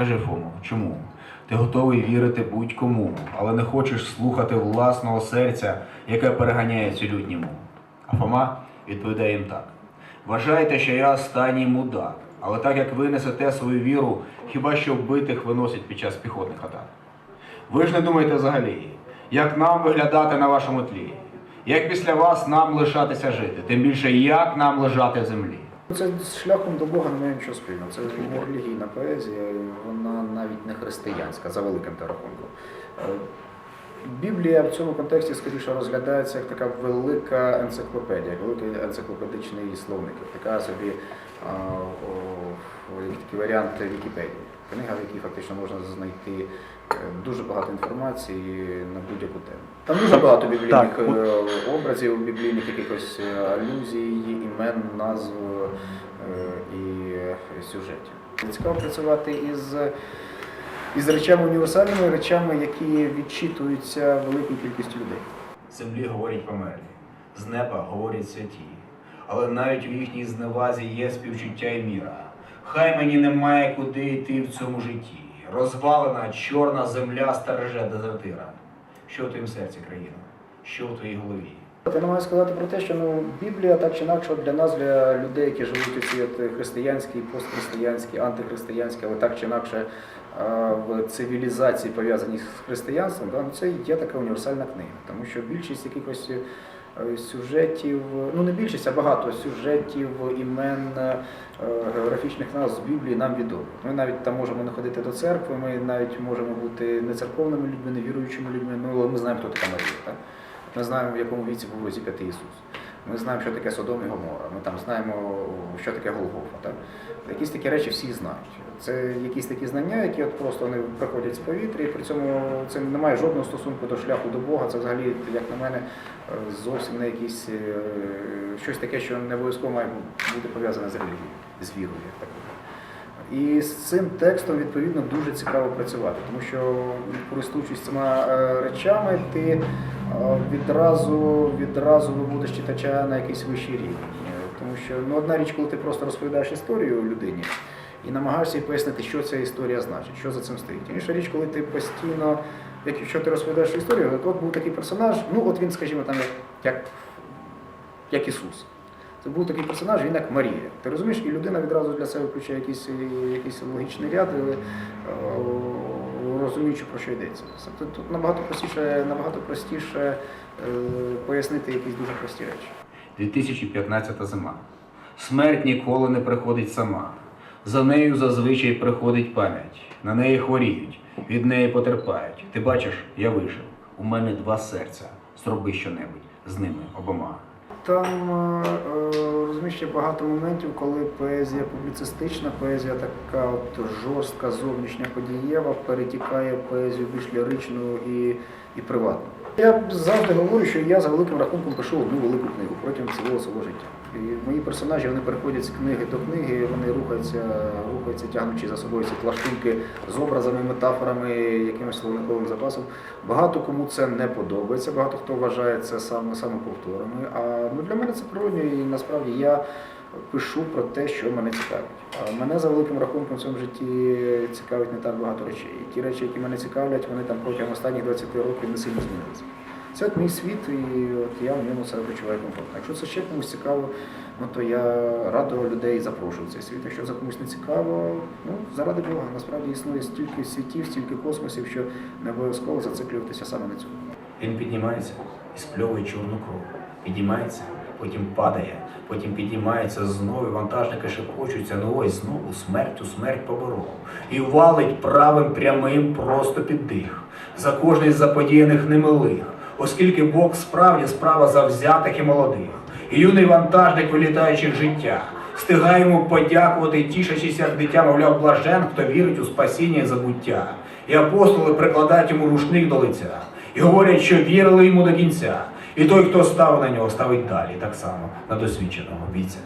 Скажи, Фому, чому? Ти готовий вірити будь-кому, але не хочеш слухати власного серця, яке переганяє цю лютніму. А Фома відповідає їм так: Вважайте, що я останній мудак, але так як ви несете свою віру, хіба що вбитих виносять під час піхотних атак. Ви ж не думаєте взагалі, як нам виглядати на вашому тлі, як після вас нам лишатися жити, тим більше як нам лежати в землі. Це з шляхом до Бога немає нічого спільного. Це релігійна поезія, вона навіть не християнська, за великим рахунком. Біблія в цьому контексті скоріше розглядається як така велика енциклопедія, великий енциклопедичний словник, така собі а, о, як такий варіант Вікіпедії. Книга, в якій фактично можна знайти е, дуже багато інформації на будь-яку тему. Там дуже багато біблійних Так, е, образів, біблійних якихось е, алюзій, імен, назв і сюжетів. Цікаво працювати із, із речами універсальними, речами, які відчитуються великою кількістю людей. Землі говорять померлі, з неба говорять святі, але навіть в їхній зневазі є співчуття і міра. Хай мені немає куди йти в цьому житті. Розвалена чорна земля стереже дезертира. Що в твоїм серці, країна? Що в твоїй голові? Я намагаюся сказати про те, що ну, Біблія так чи інакше для нас, для людей, які живуть у цій християнській, постхристиянській, антихристиянській, але так чи інакше в цивілізації пов'язаній з християнством, да, ну, це є така універсальна книга. Тому що більшість якихось е, сюжетів, ну не більшість, а багато сюжетів, імен, е, географічних назв з Біблії нам відомі. Ми навіть там можемо не ходити до церкви, ми навіть можемо бути не церковними людьми, не віруючими людьми, ну але ми знаємо, хто така Марія. Так? Ми знаємо, в якому віці був розіп'ятий Ісус. Ми знаємо, що таке Содом і Гомора. Ми там знаємо, що таке Голгофа. Так? Якісь такі речі всі знають. Це якісь такі знання, які от просто вони приходять з повітря, і при цьому це не має жодного стосунку до шляху до Бога. Це взагалі, як на мене, е, зовсім не якісь е, щось таке, що не обов'язково має бути пов'язане з релігією, з вірою. як такою. І з цим текстом відповідно дуже цікаво працювати, тому що користуючись цими е, речами, ти відразу, відразу виводиш читача на якийсь вищий рівень. Тому що ну, одна річ, коли ти просто розповідаєш історію людині і намагаєшся їй пояснити, що ця історія значить, що за цим стоїть. Інша річ, коли ти постійно, якщо ти розповідаєш історію, от, от був такий персонаж, ну от він, скажімо, там як, як, Ісус. Це був такий персонаж, він як Марія. Ти розумієш, і людина відразу для себе включає якийсь, якийсь логічний ряд, е, розуміючи, про що йдеться. Тобто тут набагато простіше, набагато простіше е, пояснити якісь дуже прості речі. 2015 зима. Смерть ніколи не приходить сама. За нею зазвичай приходить пам'ять. На неї хворіють, від неї потерпають. Ти бачиш, я вижив. У мене два серця. Зроби щонебудь з ними обома. Там е, е, є багато моментів, коли поезія публіцистична, поезія така от жорстка, зовнішня подієва, перетікає в поезію більш ліричну і, і приватну. Я завжди говорю, що я за великим рахунком пишу одну велику книгу протягом цілого свого життя. І мої персонажі вони переходять з книги до книги, вони рухаються, рухаються, тягнучи за собою ці пластинки з образами, метафорами, якимось словниковим запасом. Багато кому це не подобається, багато хто вважає це саме самоповторами. А ну, для мене це природньо і насправді я пишу про те, що мене цікавить. А мене за великим рахунком в цьому житті цікавить не так багато речей. І ті речі, які мене цікавлять, вони там протягом останніх 20 років не сильно змінилися. Це от мій світ, і от я в ньому себе почуваю комфортно. Якщо це ще комусь цікаво, ну то я радо людей запрошую в цей світ. Якщо це комусь не цікаво, ну заради Бога, насправді існує стільки світів, стільки космосів, що не обов'язково зациклюватися саме на цьому. Він піднімається і спльовує чорну кров. Піднімається, потім падає, потім піднімається знову, і вантажники шепочуться, ну ось знову смертю смерть поборов. І валить правим прямим просто під дих. За кожний з заподіяних немилих, оскільки Бог справді справа завзятих і молодих. І юний вантажник, вилітаючих життя, встигає йому подякувати, тішачись, як дитя, мовляв, блажен, хто вірить у спасіння і забуття. І апостоли прикладають йому рушник до лиця і говорять, що вірили йому до кінця. І той, хто став на нього, ставить далі так само на досвідченого бійця.